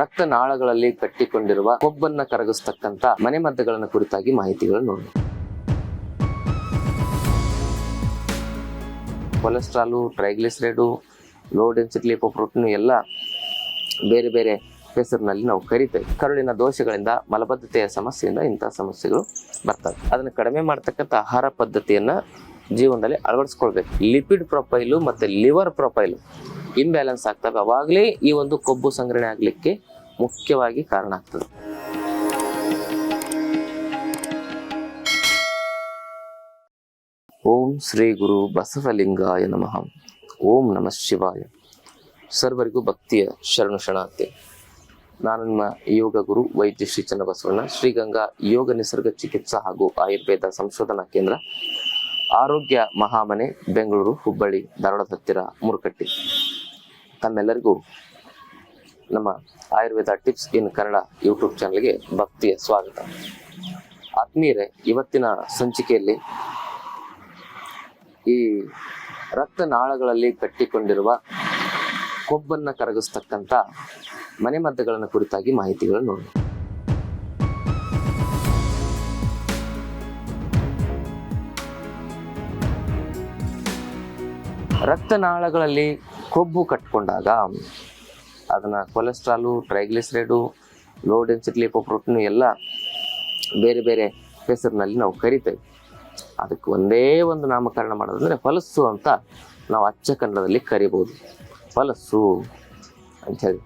ರಕ್ತನಾಳಗಳಲ್ಲಿ ಕಟ್ಟಿಕೊಂಡಿರುವ ಕೊಬ್ಬನ್ನ ಕರಗಿಸ್ತಕ್ಕಂತ ಮನೆಮದ್ದುಗಳನ್ನು ಕುರಿತಾಗಿ ಮಾಹಿತಿಗಳನ್ನು ನೋಡಿ cholesterol, triglyceride, low density lipoprotein ಎಲ್ಲ ಬೇರೆ ಬೇರೆ ಹೆಸರಿನಲ್ಲಿ ನಾವು ಕರಿತೇವೆ. ಕರುಳಿನ ದೋಷಗಳಿಂದ, ಮಲಬದ್ಧತೆಯ ಸಮಸ್ಯೆಯಿಂದ ಇಂಥ ಸಮಸ್ಯೆಗಳು ಬರ್ತವೆ. ಅದನ್ನು ಕಡಿಮೆ ಮಾಡ್ತಕ್ಕಂಥ ಆಹಾರ ಪದ್ಧತಿಯನ್ನು ಜೀವನದಲ್ಲಿ ಅಳವಡಿಸ್ಕೊಳ್ಬೇಕು. ಲಿಪಿಡ್ ಪ್ರೊಫೈಲು ಮತ್ತು ಲಿವರ್ ಪ್ರೊಫೈಲು ಇಂಬ್ಯಾಲೆನ್ಸ್ ಆಗ್ತವೆ. ಅವಾಗಲೇ ಈ ಒಂದು ಕೊಬ್ಬು ಸಂಗ್ರಹಣೆ ಆಗಲಿಕ್ಕೆ ಮುಖ್ಯವಾಗಿ ಕಾರಣ ಆಗ್ತದೆ. ಓಂ ಶ್ರೀ ಗುರು ಬಸವಲಿಂಗಾಯ ನಮಃ. ಓಂ ನಮಃ ಶಿವಾಯ. ಸರ್ವರಿಗೂ ಭಕ್ತಿಯ ಶರಣು ಶರಣಾರ್ಥಿ. ನಾನು ನಿಮ್ಮ ಯೋಗ ಗುರು ವೈದ್ಯ ಶ್ರೀ ಚನ್ನಬಸವಣ್ಣ ಶ್ರೀಗಂಗಾ ಯೋಗ ನಿಸರ್ಗ ಚಿಕಿತ್ಸಾ ಹಾಗೂ ಆಯುರ್ವೇದ ಸಂಶೋಧನಾ ಕೇಂದ್ರ, ಆರೋಗ್ಯ ಮಹಾಮನೆ, ಬೆಂಗಳೂರು, ಹುಬ್ಬಳ್ಳಿ, ಧಾರವಾಡದ ಹತ್ತಿರ ಮುರುಕಟ್ಟಿ. ತಮ್ಮೆಲ್ಲರಿಗೂ ನಮ್ಮ Ayurveda tips in Kannada YouTube ಚಾನಲ್ಗೆ ಭಕ್ತಿಯ ಸ್ವಾಗತ. ಆತ್ಮೀಯರೇ, ಇವತ್ತಿನ ಸಂಚಿಕೆಯಲ್ಲಿ ಈ ರಕ್ತನಾಳಗಳಲ್ಲಿ ಕಟ್ಟಿಕೊಂಡಿರುವ ಕೊಬ್ಬನ್ನು ಕರಗಿಸ್ತಕ್ಕಂಥ ಮನೆಮದ್ದುಗಳನ್ನು ಕುರಿತಾಗಿ ಮಾಹಿತಿಗಳನ್ನು ನೋಡಿ ರಕ್ತನಾಳಗಳಲ್ಲಿ ಕೊಬ್ಬು ಕಟ್ಕೊಂಡಾಗ ಅದನ್ನು cholesterol triglyceride low density lipoprotein ಎಲ್ಲ ಬೇರೆ ಬೇರೆ ಹೆಸರಿನಲ್ಲಿ ನಾವು ಕರಿತೇವೆ. ಅದಕ್ಕೆ ಒಂದೇ ಒಂದು ನಾಮಕರಣ ಮಾಡೋದಂದರೆ ಹೊಲಸು ಅಂತ ನಾವು ಅಚ್ಚ ಕನ್ನಡದಲ್ಲಿ ಕರಿಬೋದು. ಹೊಲಸು ಅಂಥೇಳಿ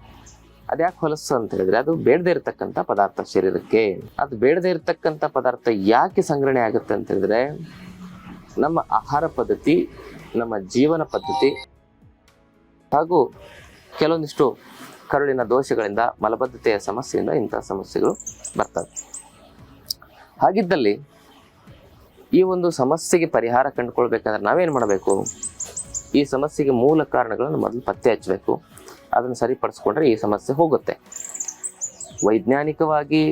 ಅದ್ಯಾಕೆ ಹೊಲಸು ಅಂತ ಹೇಳಿದ್ರೆ ಅದು ಬೇಡದೇ ಇರತಕ್ಕಂಥ ಪದಾರ್ಥ ಶರೀರಕ್ಕೆ. ಅದು ಬೇಡದೇ ಇರತಕ್ಕಂಥ ಪದಾರ್ಥ ಯಾಕೆ ಸಂಗ್ರಹಣೆ ಆಗುತ್ತೆ ಅಂತ ಹೇಳಿದ್ರೆ ನಮ್ಮ ಆಹಾರ ಪದ್ಧತಿ, ನಮ್ಮ ಜೀವನ ಪದ್ಧತಿ ಹಾಗೂ ಕೆಲವೊಂದಿಷ್ಟು ಕರುಳಿನ ದೋಷಗಳಿಂದ, ಮಲಬದ್ಧತೆಯ ಸಮಸ್ಯೆಯಿಂದ ಇಂಥ ಸಮಸ್ಯೆಗಳು ಬರ್ತವೆ. ಹಾಗಿದ್ದಲ್ಲಿ ಈ ಒಂದು ಸಮಸ್ಯೆಗೆ ಪರಿಹಾರ ಕಂಡುಕೊಳ್ಬೇಕಂದ್ರೆ ನಾವೇನು ಮಾಡಬೇಕು? ಈ ಸಮಸ್ಯೆಗೆ ಮೂಲ ಕಾರಣಗಳನ್ನು ಮೊದಲು ಪತ್ತೆ ಹಚ್ಚಬೇಕು. ಅದನ್ನು ಸರಿಪಡಿಸ್ಕೊಂಡ್ರೆ ಈ ಸಮಸ್ಯೆ ಹೋಗುತ್ತೆ. ವೈಜ್ಞಾನಿಕವಾಗಿ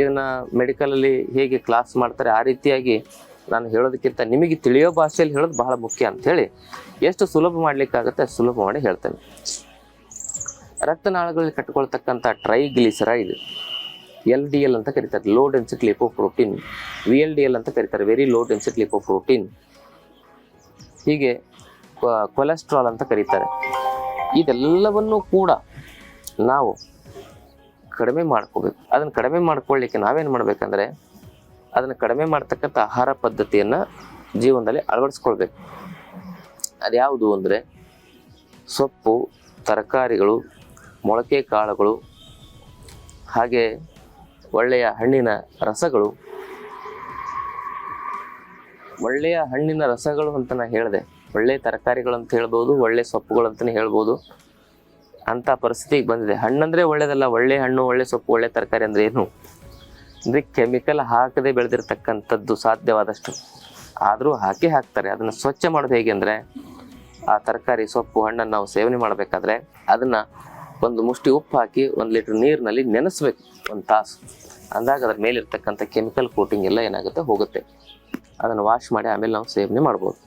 ಇದನ್ನು ಮೆಡಿಕಲಲ್ಲಿ ಹೇಗೆ ಕ್ಲಾಸ್ ಮಾಡ್ತಾರೆ ಆ ರೀತಿಯಾಗಿ ನಾನು ಹೇಳೋದಕ್ಕಿಂತ ನಿಮಗೆ ತಿಳಿಯೋ ಭಾಷೆಯಲ್ಲಿ ಹೇಳೋದು ಬಹಳ ಮುಖ್ಯ ಅಂಥೇಳಿ ಎಷ್ಟು ಸುಲಭ ಮಾಡಲಿಕ್ಕಾಗುತ್ತೆ ಸುಲಭ ಮಾಡಿ ಹೇಳ್ತೇನೆ. ರಕ್ತನಾಳಗಳಲ್ಲಿ ಕಟ್ಟಿಕೊಳ್ತಕ್ಕಂಥ ಟ್ರೈಗ್ಲಿಸರೈಡ್, ಎಲ್ ಡಿ ಎಲ್ ಅಂತ ಕರೀತಾರೆ. Low density lipoprotein V L D L ಅಂತ ಕರೀತಾರೆ. ವೆರಿ ಲೋ ಡೆನ್ಸಿಟಿ ಲಿಪೋಪ್ರೋಟೀನ್ ಹೀಗೆ ಕೊಲೆಸ್ಟ್ರಾಲ್ ಅಂತ ಕರೀತಾರೆ. ಇದೆಲ್ಲವನ್ನೂ ಕೂಡ ನಾವು ಕಡಿಮೆ ಮಾಡ್ಕೋಬೇಕು. ಅದನ್ನು ಕಡಿಮೆ ಮಾಡ್ಕೊಳ್ಳಿಕ್ಕೆ ನಾವೇನು ಮಾಡ್ಬೇಕಂದ್ರೆ ಅದನ್ನು ಕಡಿಮೆ ಮಾಡ್ತಕ್ಕಂಥ ಆಹಾರ ಪದ್ಧತಿಯನ್ನು ಜೀವನದಲ್ಲಿ ಅಳವಡಿಸ್ಕೊಳ್ಬೇಕು. ಅದ್ಯಾವುದು ಅಂದರೆ ಸೊಪ್ಪು, ತರಕಾರಿಗಳು, ಮೊಳಕೆ ಕಾಳುಗಳು, ಹಾಗೆ ಒಳ್ಳೆಯ ಹಣ್ಣಿನ ರಸಗಳು. ಒಳ್ಳೆಯ ಹಣ್ಣಿನ ರಸಗಳು ಅಂತ ನಾನು ಹೇಳಿದೆ. ಒಳ್ಳೆಯ ತರಕಾರಿಗಳು ಅಂತ ಹೇಳ್ಬೋದು, ಒಳ್ಳೆ ಸೊಪ್ಪುಗಳು ಅಂತಲೇ ಹೇಳ್ಬೋದು. ಅಂಥ ಪರಿಸ್ಥಿತಿಗೆ ಬಂದಿದೆ. ಹಣ್ಣಂದ್ರೆ ಒಳ್ಳೆಯದಲ್ಲ ಒಳ್ಳೆ ಹಣ್ಣು, ಒಳ್ಳೆ ಸೊಪ್ಪು, ಒಳ್ಳೆ ತರಕಾರಿ ಅಂದ್ರೆ ಏನು? ಅಂದರೆ ಕೆಮಿಕಲ್ ಹಾಕದೆ ಬೆಳೆದಿರ್ತಕ್ಕಂಥದ್ದು ಸಾಧ್ಯವಾದಷ್ಟು. ಆದರೂ ಹಾಕಿ ಹಾಕ್ತಾರೆ. ಅದನ್ನು ಸ್ವಚ್ಛ ಮಾಡೋದು ಹೇಗೆ ಅಂದರೆ, ಆ ತರಕಾರಿ, ಸೊಪ್ಪು, ಹಣ್ಣನ್ನು ನಾವು ಸೇವನೆ ಮಾಡಬೇಕಾದ್ರೆ ಅದನ್ನು ಒಂದು ಮುಷ್ಟಿ ಉಪ್ಪು ಹಾಕಿ ಒಂದು ಲೀಟ್ರ್ ನೀರಿನಲ್ಲಿ ನೆನೆಸ್ಬೇಕು ಒಂದು ತಾಸು. ಅಂದಾಗ ಅದ್ರ ಮೇಲಿರ್ತಕ್ಕಂಥ ಕೆಮಿಕಲ್ ಕೋಟಿಂಗ್ ಎಲ್ಲ ಏನಾಗುತ್ತೆ? ಹೋಗುತ್ತೆ. ಅದನ್ನು ವಾಶ್ ಮಾಡಿ ಆಮೇಲೆ ನಾವು ಸೇವನೆ ಮಾಡ್ಬೋದು.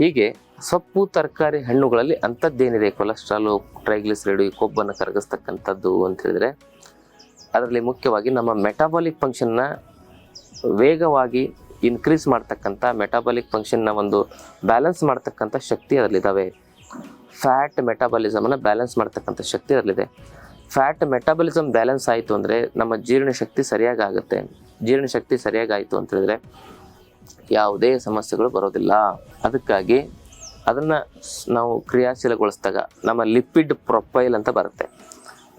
ಹೀಗೆ ಸೊಪ್ಪು, ತರಕಾರಿ, ಹಣ್ಣುಗಳಲ್ಲಿ ಅಂಥದ್ದೇನಿದೆ? ಕೊಲೆಸ್ಟ್ರಾಲು, ಟ್ರೈಗ್ಲಿಸರೈಡು, ಈ ಕೊಬ್ಬನ್ನು ಕರಗಿಸ್ತಕ್ಕಂಥದ್ದು ಅಂತ ಹೇಳಿದ್ರೆ ಅದರಲ್ಲಿ ಮುಖ್ಯವಾಗಿ ನಮ್ಮ ಮೆಟಾಬಾಲಿಕ್ ಫಂಕ್ಷನ್ನ ವೇಗವಾಗಿ ಇನ್ಕ್ರೀಸ್ ಮಾಡ್ತಕ್ಕಂಥ ಮೆಟಾಬಾಲಿಕ್ ಫಂಕ್ಷನ್ನ ಒಂದು ಬ್ಯಾಲೆನ್ಸ್ ಮಾಡ್ತಕ್ಕಂಥ ಶಕ್ತಿ ಅದರಲ್ಲಿದ್ದಾವೆ. ಫ್ಯಾಟ್ ಮೆಟಾಬಾಲಿಸಮನ್ನು ಬ್ಯಾಲೆನ್ಸ್ ಮಾಡ್ತಕ್ಕಂಥ ಶಕ್ತಿ ಅದರಲ್ಲಿದೆ. ಫ್ಯಾಟ್ ಮೆಟಾಬಾಲಿಸಮ್ ಬ್ಯಾಲೆನ್ಸ್ ಆಯಿತು ಅಂದರೆ ನಮ್ಮ ಜೀರ್ಣಶಕ್ತಿ ಸರಿಯಾಗಿ ಆಗುತ್ತೆ. ಜೀರ್ಣಶಕ್ತಿ ಸರಿಯಾಗಿ ಆಯಿತು ಅಂತ ಹೇಳಿದ್ರೆ ಯಾವುದೇ ಸಮಸ್ಯೆಗಳು ಬರೋದಿಲ್ಲ. ಅದಕ್ಕಾಗಿ ಅದನ್ನು ನಾವು ಕ್ರಿಯಾಶೀಲಗೊಳಿಸಿದಾಗ ನಮ್ಮ ಲಿಪಿಡ್ ಪ್ರೊಫೈಲ್ ಅಂತ ಬರುತ್ತೆ.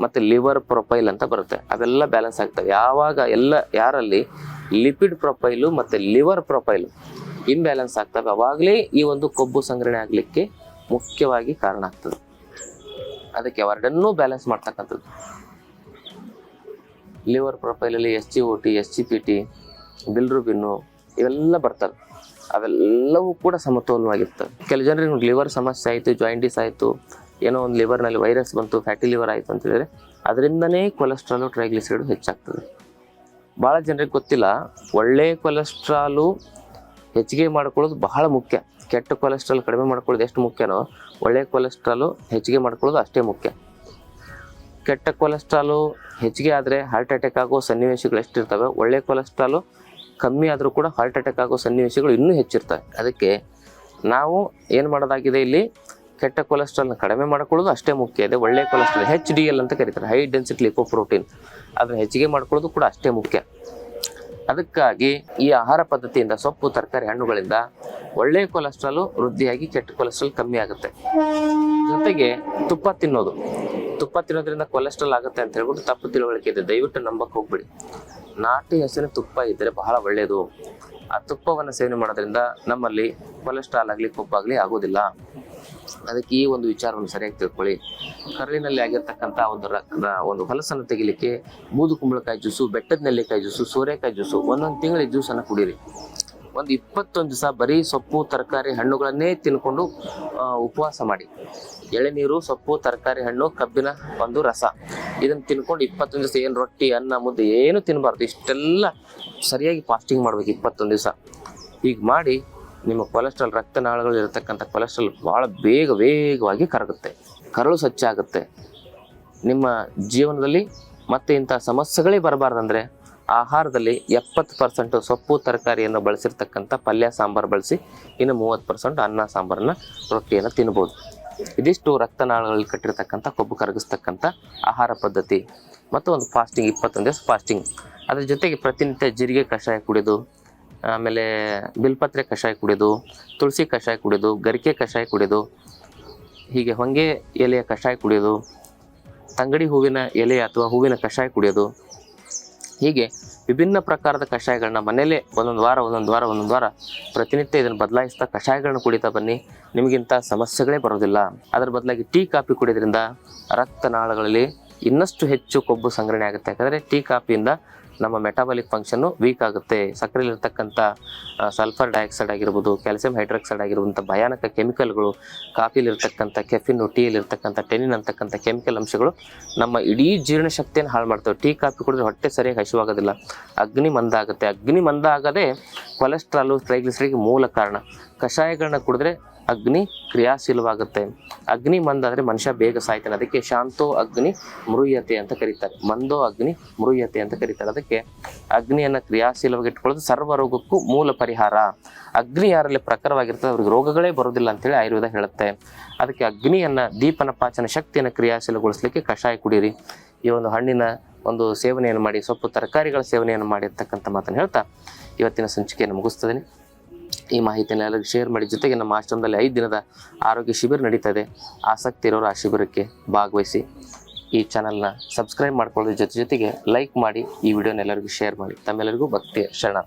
ಮತ್ತು ಲಿವರ್ ಪ್ರೊಫೈಲ್ ಅಂತ ಬರುತ್ತೆ. ಅವೆಲ್ಲ ಬ್ಯಾಲೆನ್ಸ್ ಆಗ್ತವೆ ಯಾವಾಗ ಎಲ್ಲ, ಯಾರಲ್ಲಿ? ಲಿಪಿಡ್ ಪ್ರೊಫೈಲು ಮತ್ತು ಲಿವರ್ ಪ್ರೊಫೈಲು ಇಂಬ್ಯಾಲೆನ್ಸ್ ಆಗ್ತವೆ. ಅವಾಗಲೇ ಈ ಒಂದು ಕೊಬ್ಬು ಸಂಗ್ರಹಣೆ ಆಗಲಿಕ್ಕೆ ಮುಖ್ಯವಾಗಿ ಕಾರಣ ಆಗ್ತದೆ. ಅದಕ್ಕೆ ಅವೆರಡನ್ನೂ ಬ್ಯಾಲೆನ್ಸ್ ಮಾಡ್ತಕ್ಕಂಥದ್ದು. Liver ಪ್ರೊಫೈಲಲ್ಲಿ S G O T, S G P T, bilirubin ಇವೆಲ್ಲ ಬರ್ತವೆ. ಅವೆಲ್ಲವೂ ಕೂಡ ಸಮತೋಲನವಾಗಿರ್ತವೆ. ಕೆಲವು ಜನರಿಗೆ ಲಿವರ್ ಸಮಸ್ಯೆ ಆಯಿತು, ಜಾಯಿಂಟಿಸ್ ಆಯಿತು ಏನೋ ಒಂದು ಲಿವರ್ನಲ್ಲಿ ವೈರಸ್ ಬಂತು ಫ್ಯಾಟಿ ಲಿವರ್ ಆಯಿತು ಅಂತ ಅದರಿಂದನೇ ಕೊಲೆಸ್ಟ್ರಾಲು ಟ್ರೈಗ್ಲಿಸೈಡ್ ಹೆಚ್ಚಾಗ್ತದೆ. ಭಾಳ ಜನರಿಗೆ ಗೊತ್ತಿಲ್ಲ ಒಳ್ಳೆಯ ಕೊಲೆಸ್ಟ್ರಾಲು ಹೆಚ್ಚಿಗೆ ಮಾಡ್ಕೊಳ್ಳೋದು ಬಹಳ ಮುಖ್ಯ. ಕೆಟ್ಟ ಕೊಲೆಸ್ಟ್ರಾಲ್ ಕಡಿಮೆ ಮಾಡ್ಕೊಳ್ಳೋದು ಎಷ್ಟು ಮುಖ್ಯನೋ ಒಳ್ಳೆಯ ಕೊಲೆಸ್ಟ್ರಾಲು ಹೆಚ್ಚಿಗೆ ಮಾಡ್ಕೊಳ್ಳೋದು ಅಷ್ಟೇ ಮುಖ್ಯ. ಕೆಟ್ಟ ಕೊಲೆಸ್ಟ್ರಾಲು ಹೆಚ್ಚಿಗೆ ಆದರೆ ಹಾರ್ಟ್ ಅಟ್ಯಾಕ್ ಆಗೋ ಸನ್ನಿವೇಶಗಳು ಎಷ್ಟಿರ್ತವೆ, ಒಳ್ಳೆ ಕೊಲೆಸ್ಟ್ರಾಲು ಕಮ್ಮಿ ಆದರೂ ಕೂಡ ಹಾರ್ಟ್ ಅಟ್ಯಾಕ್ ಆಗೋ ಸನ್ನಿವೇಶಗಳು ಇನ್ನೂ ಹೆಚ್ಚಿರ್ತವೆ. ಅದಕ್ಕೆ ನಾವು ಏನು ಮಾಡೋದಾಗಿದೆ ಇಲ್ಲಿ ಕೆಟ್ಟ ಕೊಲೆಸ್ಟ್ರಾಲ್ನ ಕಡಿಮೆ ಮಾಡ್ಕೊಳ್ಳೋದು ಅಷ್ಟೇ ಮುಖ್ಯ. ಇದೆ ಒಳ್ಳೆ ಕೊಲೆಸ್ಟ್ರಾಲ್ ಹೆಚ್ ಡಿ ಎಲ್ ಅಂತ ಕರೀತಾರೆ. ಹೈ ಡೆನ್ಸಿಟಿ ಲಿಪೋಪ್ರೋಟೀನ್ ಅದನ್ನು ಹೆಚ್ಚಿಗೆ ಮಾಡ್ಕೊಳ್ಳೋದು ಕೂಡ ಅಷ್ಟೇ ಮುಖ್ಯ. ಅದಕ್ಕಾಗಿ ಈ ಆಹಾರ ಪದ್ಧತಿಯಿಂದ, ಸೊಪ್ಪು, ತರಕಾರಿ, ಹಣ್ಣುಗಳಿಂದ ಒಳ್ಳೆ ಕೊಲೆಸ್ಟ್ರಾಲು ವೃದ್ಧಿಯಾಗಿ ಕೆಟ್ಟ ಕೊಲೆಸ್ಟ್ರಾಲ್ ಕಮ್ಮಿ ಆಗುತ್ತೆ. ಜೊತೆಗೆ ತುಪ್ಪ ತಿನ್ನೋದು. ತುಪ್ಪ ತಿನ್ನೋದ್ರಿಂದ ಕೊಲೆಸ್ಟ್ರಾಲ್ ಆಗುತ್ತೆ ಅಂತ ಹೇಳ್ಬಿಟ್ಟು ತಪ್ಪು ತಿಳುವಳಿಕೆ ಇದೆ. ದಯವಿಟ್ಟು ನಂಬಕ್ಕೆ ಹೋಗ್ಬಿಡಿ. ನಾಟಿ ಹಸಿನ ತುಪ್ಪ ಇದ್ದರೆ ಬಹಳ ಒಳ್ಳೆಯದು ಆ ತುಪ್ಪವನ್ನು ಸೇವನೆ ಮಾಡೋದ್ರಿಂದ ನಮ್ಮಲ್ಲಿ ಕೊಲೆಸ್ಟ್ರಾಲ್ ಆಗಲಿ ಕೊಬ್ಬಾಗಲಿ ಆಗೋದಿಲ್ಲ. ಅದಕ್ಕೆ ಈ ಒಂದು ವಿಚಾರವನ್ನು ಸರಿಯಾಗಿ ತಿಳ್ಕೊಳ್ಳಿ. ಕರಳಿನಲ್ಲಿ ಆಗಿರ್ತಕ್ಕಂಥ ಒಂದು ರಕ್ತದ ಒಂದು ಹೊಲಸನ್ನು ತೆಗಿಲಿಕ್ಕೆ, ಬೂದು ಕುಂಬಳಕಾಯಿ ಜ್ಯೂಸು, ಬೆಟ್ಟದ ನೆಲ್ಲಿಕಾಯಿ ಜ್ಯೂಸು, ಸೋರೆಕಾಯಿ ಜ್ಯೂಸು, ಒಂದೊಂದು ತಿಂಗಳಿಗೆ ಜ್ಯೂಸನ್ನು ಕುಡೀರಿ. ಒಂದು ಇಪ್ಪತ್ತೊಂದು ದಿವಸ ಬರೀ ಸೊಪ್ಪು, ತರಕಾರಿ ಹಣ್ಣುಗಳನ್ನೇ ತಿನ್ಕೊಂಡು ಉಪವಾಸ ಮಾಡಿ. ಎಳೆನೀರು ಸೊಪ್ಪು, ತರಕಾರಿ ಹಣ್ಣು, ಕಬ್ಬಿನ, ಒಂದು ರಸ. ಇದನ್ನು ತಿನ್ಕೊಂಡು ಇಪ್ಪತ್ತೊಂದು ದಿವಸ ಏನು ರೊಟ್ಟಿ, ಅನ್ನ, ಮುದ್ದೆ ಏನು ತಿನ್ನಬಾರ್ದು ಇಷ್ಟೆಲ್ಲ ಸರಿಯಾಗಿ ಫಾಸ್ಟಿಂಗ್ ಮಾಡ್ಬೇಕು ಇಪ್ಪತ್ತೊಂದು ದಿವಸ. ಹೀಗೆ ಮಾಡಿ ನಿಮ್ಮ ಕೊಲೆಸ್ಟ್ರಾಲ್ ರಕ್ತನಾಳಗಳು ಇರತಕ್ಕಂಥ ಕೊಲೆಸ್ಟ್ರಾಲ್ ಭಾಳ ಬೇಗ ವೇಗವಾಗಿ ಕರಗುತ್ತೆ. ಕರಳು ಸ್ವಚ್ಛ ಆಗುತ್ತೆ. ನಿಮ್ಮ ಜೀವನದಲ್ಲಿ ಮತ್ತೆ ಇಂಥ ಸಮಸ್ಯೆಗಳೇ ಬರಬಾರ್ದಂದ್ರೆ ಆಹಾರದಲ್ಲಿ ಎಪ್ಪತ್ತು ಪರ್ಸೆಂಟ್ ಸೊಪ್ಪು, ತರಕಾರಿಯನ್ನು ಬಳಸಿರ್ತಕ್ಕಂಥ ಪಲ್ಯ, ಸಾಂಬಾರು ಬಳಸಿ ಇನ್ನು ಮೂವತ್ತು ಪರ್ಸೆಂಟ್ ಅನ್ನ, ಸಾಂಬಾರನ್ನ ರೊಟ್ಟಿಯನ್ನು ತಿನ್ಬೋದು. ಇದಿಷ್ಟು ರಕ್ತನಾಳಗಳಲ್ಲಿ ಕಟ್ಟಿರ್ತಕ್ಕಂಥ, ಕೊಬ್ಬು ಕರಗಿಸ್ತಕ್ಕಂಥ ಆಹಾರ ಪದ್ಧತಿ. ಮತ್ತು ಒಂದು ಫಾಸ್ಟಿಂಗ್, ಇಪ್ಪತ್ತೊಂದು ದಿವಸ ಫಾಸ್ಟಿಂಗ್. ಅದ್ರ ಜೊತೆಗೆ ಪ್ರತಿನಿತ್ಯ ಜೀರಿಗೆ ಕಷಾಯ ಕುಡಿದು, ಆಮೇಲೆ ಬಿಲ್ಪತ್ರೆ ಕಷಾಯ ಕುಡಿದು, ತುಳಸಿ ಕಷಾಯ ಕುಡಿದು, ಗರಿಕೆ ಕಷಾಯ ಕುಡಿದು, ಹೀಗೆ ಹೊಂಗೆ ಎಲೆಯ ಕಷಾಯ ಕುಡಿಯೋದು ತಂಗಡಿ ಹೂವಿನ ಎಲೆ ಅಥವಾ ಹೂವಿನ ಕಷಾಯ ಕುಡಿಯೋದು ಹೀಗೆ ವಿಭಿನ್ನ ಪ್ರಕಾರದ ಕಷಾಯಗಳನ್ನ ಮನೇಲೆ ಒಂದೊಂದು ವಾರ ಒಂದೊಂದು ವಾರ ಒಂದೊಂದು ವಾರ ಪ್ರತಿನಿತ್ಯ ಇದನ್ನು ಬದಲಾಯಿಸ್ತಾ ಕಷಾಯಗಳನ್ನ ಕುಡಿತಾ ಬನ್ನಿ. ನಿಮಗಿಂತ ಸಮಸ್ಯೆಗಳೇ ಬರೋದಿಲ್ಲ. ಅದರ ಬದಲಾಗಿ ಟೀ, ಕಾಫಿ ಕುಡಿಯೋದ್ರಿಂದ ರಕ್ತನಾಳಗಳಲ್ಲಿ ಇನ್ನಷ್ಟು ಹೆಚ್ಚು ಕೊಬ್ಬು ಸಂಗ್ರಹಣೆ ಆಗುತ್ತೆ. ಯಾಕಂದರೆ ಟೀ, ಕಾಫಿಯಿಂದ ನಮ್ಮ ಮೆಟಾಬಾಲಿಕ್ ಫಂಕ್ಷನ್ನು ವೀಕ್ ಆಗುತ್ತೆ. ಸಕ್ಕರೆಯಲ್ಲಿರ್ತಕ್ಕಂಥ ಸಲ್ಫರ್ ಡೈಆಕ್ಸೈಡ್ ಆಗಿರ್ಬೋದು, ಕ್ಯಾಲ್ಸಿಯಂ ಹೈಡ್ರಾಕ್ಸೈಡ್ ಆಗಿರುವಂಥ ಭಯಾನಕ ಕೆಮಿಕಲ್ಗಳು ಕಾಫಿಲಿರ್ತಕ್ಕಂಥ ಕೆಫಿನ್ನು ಟೀಯಲ್ಲಿರ್ತಕ್ಕಂಥ ಟೆನಿನ್ ಅಂತಕ್ಕಂಥ ಕೆಮಿಕಲ್ ಅಂಶಗಳು ನಮ್ಮ ಇಡೀ ಜೀರ್ಣಶಕ್ತಿಯನ್ನು ಹಾಳು ಮಾಡ್ತವೆ. ಟೀ, ಕಾಫಿ ಕುಡಿದ್ರೆ ಹೊಟ್ಟೆ ಸರಿಯಾಗಿ ಹಸಿವಾಗೋದಿಲ್ಲ. ಅಗ್ನಿ ಮಂದ ಆಗುತ್ತೆ. ಅಗ್ನಿ ಮಂದ ಆಗದೆ ಕೊಲೆಸ್ಟ್ರಾಲು ಟ್ರೈಗ್ಲಿಸರಿಡ್ಗೆ ಮೂಲ ಕಾರಣ. ಕಷಾಯಗಳನ್ನ ಕುಡಿದ್ರೆ ಅಗ್ನಿ ಕ್ರಿಯಾಶೀಲವಾಗುತ್ತೆ. ಅಗ್ನಿ ಮಂದ ಮನುಷ್ಯ ಬೇಗ ಸಾಯ್ತಾನೆ. ಅದಕ್ಕೆ ಶಾಂತೋ ಅಗ್ನಿ ಮೃಯತೆ ಅಂತ ಕರೀತಾರೆ. ಮಂದೋ ಅಗ್ನಿ ಮೃಯತೆ ಅಂತ ಕರೀತಾರೆ. ಅದಕ್ಕೆ ಅಗ್ನಿಯನ್ನು ಕ್ರಿಯಾಶೀಲವಾಗಿ ಇಟ್ಕೊಳ್ಳೋದು ಸರ್ವ ರೋಗಕ್ಕೂ ಮೂಲ ಪರಿಹಾರ. ಅಗ್ನಿ ಯಾರಲ್ಲಿ ಪ್ರಖರವಾಗಿರ್ತದೆ, ಅವ್ರಿಗೆ ರೋಗಗಳೇ ಬರೋದಿಲ್ಲ ಅಂತೇಳಿ ಆಯುರ್ವೇದ ಹೇಳುತ್ತೆ. ಅದಕ್ಕೆ ಅಗ್ನಿಯನ್ನ ದೀಪನ ಪಾಚನ ಶಕ್ತಿಯನ್ನು ಕ್ರಿಯಾಶೀಲಗೊಳಿಸ್ಲಿಕ್ಕೆ ಕಷಾಯ ಕುಡೀರಿ. ಈ ಒಂದು ಹಣ್ಣಿನ ಒಂದು ಸೇವನೆಯನ್ನು ಮಾಡಿ, ಸೊಪ್ಪು ತರಕಾರಿಗಳ ಸೇವನೆಯನ್ನು ಮಾಡಿರ್ತಕ್ಕಂಥ ಮಾತನ್ನು ಹೇಳ್ತಾ ಇವತ್ತಿನ ಸಂಚಿಕೆಯನ್ನು ಮುಗಿಸ್ತದೇನೆ ಈ ಮಾಹಿತಿಯನ್ನು ಎಲ್ಲರಿಗೂ ಶೇರ್ ಮಾಡಿ. ಜೊತೆಗೆ ನಮ್ಮ ಆಶ್ರಮದಲ್ಲಿ ಐದು ದಿನದ ಆರೋಗ್ಯ ಶಿಬಿರ ನಡೀತದೆ. ಆಸಕ್ತಿ ಇರೋರು ಆ ಶಿಬಿರಕ್ಕೆ ಭಾಗವಹಿಸಿ ಈ ಚಾನಲ್ನ ಸಬ್ಸ್ಕ್ರೈಬ್ ಮಾಡ್ಕೊಳ್ಳೋದ್ರ ಜೊತೆ ಜೊತೆಗೆ ಲೈಕ್ ಮಾಡಿ ಈ ವಿಡಿಯೋನ ಎಲ್ಲರಿಗೂ ಶೇರ್ ಮಾಡಿ. ತಮ್ಮೆಲ್ಲರಿಗೂ ಭಕ್ತಿಯ ಶರಣ.